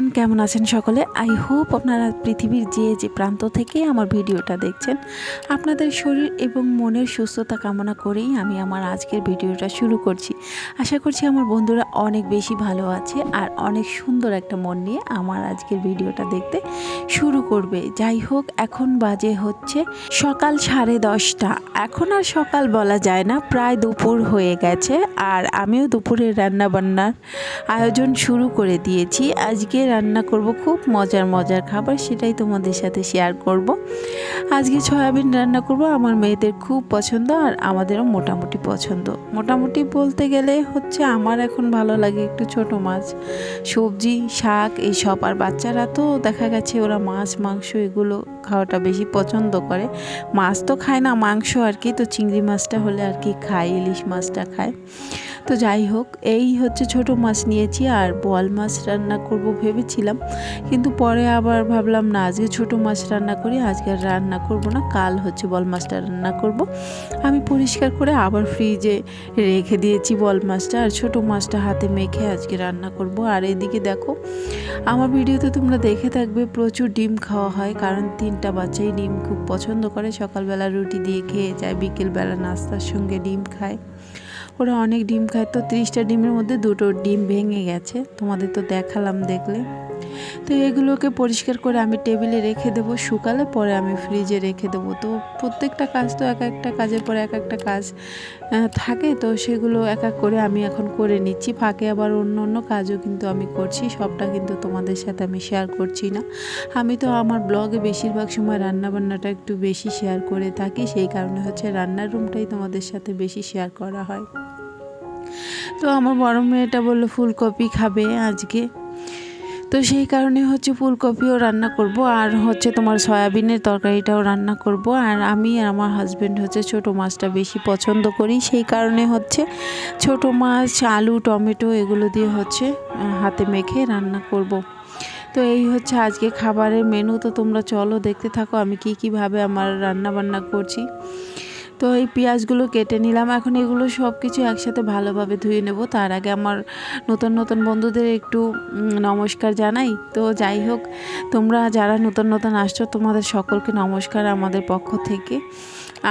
আছেন সকলে? I hope আপনারা পৃথিবীর যে যে প্রান্ত থেকে আমার ভিডিওটা দেখছেন, আপনাদের শরীর এবং মনের সুস্থতা কামনা করেই আমি আমার আজকের ভিডিওটা শুরু করছি। আশা করছি আমার বন্ধুরা অনেক বেশি ভালো আছে আর অনেক সুন্দর একটা মন নিয়ে আমার আজকের ভিডিওটা দেখতে শুরু করবে। যাই হোক, এখন বাজে হচ্ছে সকাল সাড়ে দশটা। এখন আর সকাল বলা যায় না, প্রায় দুপুর হয়ে গেছে আর আমিও দুপুরের রান্না বান্নার আয়োজন শুরু করে দিয়েছি। আজকে রান্না করব, খুব মজার মজার খাবার সেটাই তোমাদের সাথে শেয়ার করব। আজকে সয়াবিন রান্না করব, আমার মেয়েদের খুব পছন্দ আর আমাদেরও মোটামুটি পছন্দ। মোটামুটি বলতে গেলে হচ্ছে আমার এখন ভালো লাগে একটু ছোট মাছ, সবজি, শাক এইসব। আর বাচ্চারা তো দেখা গেছে ওরা মাছ, মাংস এগুলো খাওয়াটা বেশি পছন্দ করে। মাছ তো খায় না, মাংস আর কি, তো চিংড়ি মাছটা হলে আর কি খায়, ইলিশ মাছটা খায়। তো যাই হোক, এই হচ্ছে ছোট মাছ নিয়েছি আর বল মাছ রান্না করব ভেবেছিলাম। কিন্তু পরে আবার ভাবলাম, না, আজকে ছোট মাছ রান্না করি, আজকে আর রান্না করব না, কাল হচ্ছে বল মাছটা রান্না করব। আমি পরিষ্কার করে আবার ফ্রিজে রেখে দিয়েছি বল মাছটা আর ছোট মাছটা হাতে মেখে আজকে রান্না করব। আর এদিকে দেখো, আমার ভিডিওতে তোমরা দেখে থাকবে, প্রচুর ডিম খাওয়া হয়, কারণ তিনটা বাচ্চাই ডিম খুব পছন্দ করে। সকালবেলা রুটি দিয়ে খেয়ে যায়, বিকেলবেলা নাস্তার সঙ্গে ডিম খায়। ওরা অনেক ডিম খায়। তো ত্রিশটা ডিমের মধ্যে দুটো ডিম ভেঙে গেছে। তোমাদের তো দেখালাম দেখলে। তো এগুলোকে পরিষ্কার করে আমি টেবিলে রেখে দেবো শুকালে পরে আমি ফ্রিজে রেখে দেবো। তো প্রত্যেকটা কাজ তো এক একটা কাজের পরে এক একটা কাজ থাকে। তো সেগুলো এক এক করে আমি এখন করে নিচ্ছি। ফাঁকে আবার অন্য অন্য কাজও কিন্তু আমি করছি। সবটা কিন্তু তোমাদের সাথে আমি শেয়ার করছি না। আমি তো আমার ব্লগে বেশিরভাগ সময় রান্নাবান্নাটা একটু বেশি শেয়ার করে থাকি। সেই কারণে হচ্ছে রান্নার রুমটাই তোমাদের সাথে বেশি শেয়ার করা হয়। তো আমার বড় মেয়েটা বলল, ফুলকপি খাবে আজকে। তো সেই কারণে হচ্ছে ফুলকপিও রান্না করব, আর হচ্ছে তোমার সয়াবিনের তরকারিটাও রান্না করব। আর আমি আর আমার হাজব্যান্ড হচ্ছে ছোট মাছটা বেশি পছন্দ করি, সেই কারণে হচ্ছে ছোট মাছ, আলু, টমেটো এগুলো দিয়ে হচ্ছে হাতে মেখে রান্না করব। তো এই হচ্ছে আজকে খাবারের মেনু তো তোমরা চলো দেখতে থাকো আমি কী কীভাবে আমার রান্না বান্না করছি। তো এই পেঁয়াজগুলো কেটে নিলাম। এখন এগুলো সব কিছু একসাথে ভালোভাবে ধুয়ে নেব। তার আগে আমার নতুন নতুন বন্ধুদের একটু নমস্কার জানাই। তো যাই হোক, তোমরা যারা নতুন নতুন আসছো, তোমাদের সকলকে নমস্কার আমাদের পক্ষ থেকে।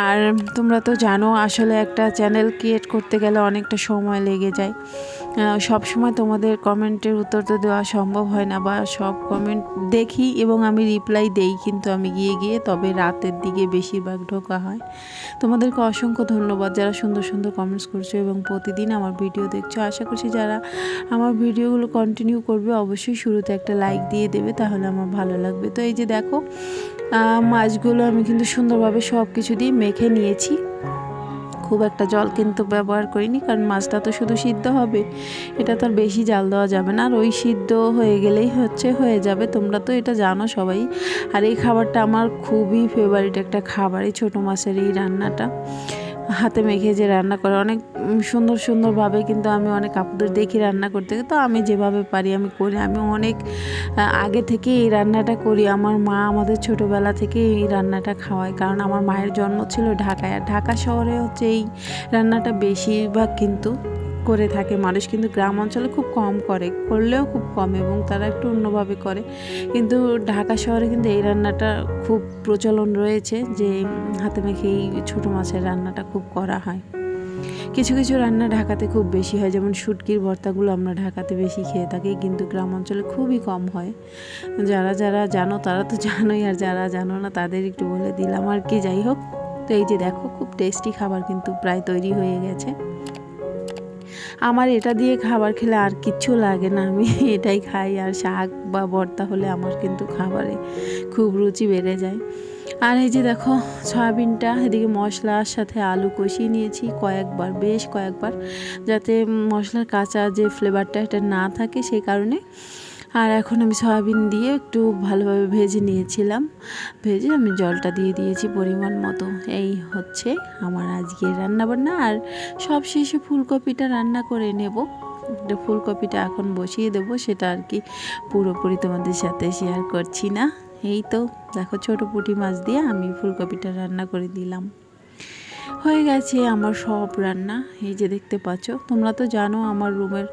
আর তোমরা তো জানো, আসলে একটা চ্যানেল ক্রিয়েট করতে গেলে অনেকটা সময় লেগে যায়। সব সময় তোমাদের কমেন্টের উত্তর তো দেওয়া সম্ভব হয় না, বা সব কমেন্ট দেখি এবং আমি রিপ্লাই দেই, কিন্তু আমি গিয়ে গিয়ে তবে রাতের দিকে বেশিরভাগ ঢোকা হয়। তোমাদেরকে অসংখ্য ধন্যবাদ যারা সুন্দর সুন্দর কমেন্টস করছ এবং প্রতিদিন আমার ভিডিও দেখছ। আশা করছি যারা আমার ভিডিওগুলো কন্টিনিউ করবে, অবশ্যই শুরুতে একটা লাইক দিয়ে দেবে, তাহলে আমার ভালো লাগবে। তো এই যে দেখো মাছগুলো আমি কিন্তু সুন্দরভাবে সব কিছু দিয়ে মেখে নিয়েছি। খুব একটা জল কিন্তু ব্যবহার করিনি, কারণ মাছটা তো শুধু সিদ্ধ হবে। এটা তো আর বেশি জাল দেওয়া যাবে না, আর ওই সিদ্ধ হয়ে গেলেই হচ্ছে হয়ে যাবে, তোমরা তো এটা জানো সবাই। আর এই খাবারটা আমার খুবই ফেভারিট একটা খাবার, এই ছোটো মাছের এই রান্নাটা। হাতে মেখে যে রান্না করে, অনেক সুন্দর সুন্দরভাবে কিন্তু আমি অনেক আপুদের দেখি রান্না করতে। তো আমি যেভাবে পারি, আমি করি। আমি অনেক আগে থেকে এই রান্নাটা করি। আমার মা আমাদের ছোটোবেলা থেকে এই রান্নাটা খাওয়ায়। কারণ আমার মায়ের জন্ম ছিল ঢাকায়। আর ঢাকা শহরে হচ্ছে এই রান্নাটা বেশিরভাগ কিন্তু করে থাকে। মানুষ কিন্তু গ্রাম অঞ্চলে খুব কম করে, করলেও খুব কম এবং তারা একটু অন্যভাবে করে। কিন্তু ঢাকা শহরে কিন্তু এই রান্নাটা খুব প্রচলন রয়েছে যে হাতে মেখে এই ছোটো মাছের রান্নাটা খুব করা হয়। কিছু কিছু রান্না ঢাকাতে খুব বেশি হয়, যেমন শুটকির ভর্তাগুলো আমরা ঢাকাতে বেশি খেয়ে থাকি, কিন্তু গ্রাম অঞ্চলে খুবই কম হয়। যারা যারা জানো, তারা তো জানোই, আর যারা জানো না, তাদের একটু বলে দিলাম আর কি। যাই হোক, তো এই যে দেখো, খুব টেস্টি খাবার কিন্তু প্রায় তৈরি হয়ে গেছে। আমার এটা দিয়ে খাবার খেলে আর কিচ্ছু লাগে না। আমি এটাই খাই আর শাক বা ভর্তা হলে আমার কিন্তু খাবারে খুব রুচি বেড়ে যায়। আর এই যে দেখো, সয়াবিনটা, এদিকে মশলার সাথে আলু কষিয়ে নিয়েছি কয়েকবার, বেশ কয়েকবার, যাতে মশলার কাঁচা যে ফ্লেভারটা এটা না থাকে সেই কারণে। আর এখন আমি সয়াবিন দিয়ে একটু ভালোভাবে ভেজে নিয়েছিলাম। ভেজে আমি জলটা দিয়ে দিয়েছি পরিমাণ মতো। এই হচ্ছে আমার আজকের রান্নাবান্না। আর সব শেষে ফুলকপিটা রান্না করে নেব। ফুলকপিটা এখন বসিয়ে দেবো, সেটা আর কি পুরোপুরি তোমাদের সাথে শেয়ার করছি না। এই তো, দেখো ছোটো পুঁটি মাছ দিয়ে আমি ফুলকপিটা রান্না করে দিলাম। হয়ে গেছে আমার সব রান্না, এই যে দেখতে পাচ্ছ। তোমরা তো জানো আমার রুমের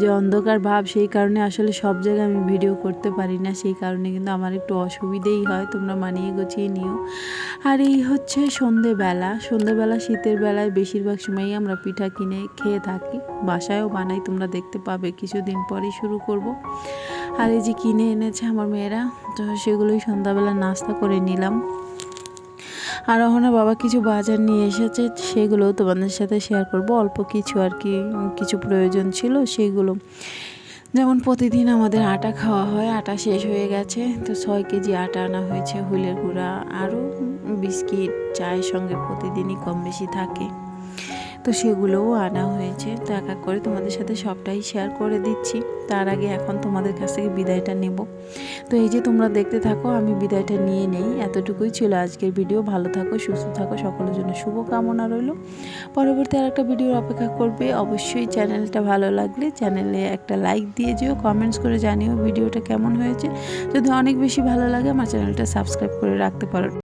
যে অন্ধকার ভাব, সেই কারণে আসলে সব জায়গায় আমি ভিডিও করতে পারি না, সেই কারণে কিন্তু আমার একটু অসুবিধেই হয়, তোমরা মানিয়ে গুছিয়ে নিও। আর এই হচ্ছে সন্ধেবেলা সন্ধেবেলা শীতের বেলায় বেশিরভাগ সময়ই আমরা পিঠা কিনে খেয়ে থাকি, বাসায়ও বানাই, তোমরা দেখতে পাবে, কিছুদিন পরেই শুরু করব। আর এই যে কিনে এনেছে আমার মেয়েরা, তো সেগুলোই সন্ধ্যাবেলা নাস্তা করে নিলাম। আর ওখানে বাবা কিছু বাজার নিয়ে এসেছে, সেগুলো তোমাদের সাথে শেয়ার করব। অল্প কিছু আর কি কিছু প্রয়োজন ছিল সেগুলো। যেমন প্রতিদিন আমাদের আটা খাওয়া হয়, আটা শেষ হয়ে গেছে, তো ছয় কেজি আটা আনা হয়েছে, হুলের গুঁড়া আরও বিস্কিট, চায়ের সঙ্গে প্রতিদিনই কম বেশি থাকে। তো সেগুলোও আনা হয়েছে। তো এক এক করে তোমাদের সাথে সবটাই শেয়ার করে দিচ্ছি। তার আগে এখন তোমাদের কাছ থেকে বিদায়টা নেব। তো এই যে তোমরা দেখতে থাকো, আমি বিদায়টা নিয়ে নেই। এতটুকুই ছিল আজকের ভিডিও ভালো থাকো, সুস্থ থাকো, সকলের জন্য শুভ কামনা রইল। পরবর্তী আর একটা ভিডিওর অপেক্ষা করবে। অবশ্যই চ্যানেলটা ভালো লাগলে চ্যানেলে একটা লাইক দিয়ে যেও কমেন্টস করে জানিও ভিডিওটা কেমন হয়েছে। যদি অনেক বেশি ভালো লাগে, আমার চ্যানেলটা সাবস্ক্রাইব করে রাখতে পারো।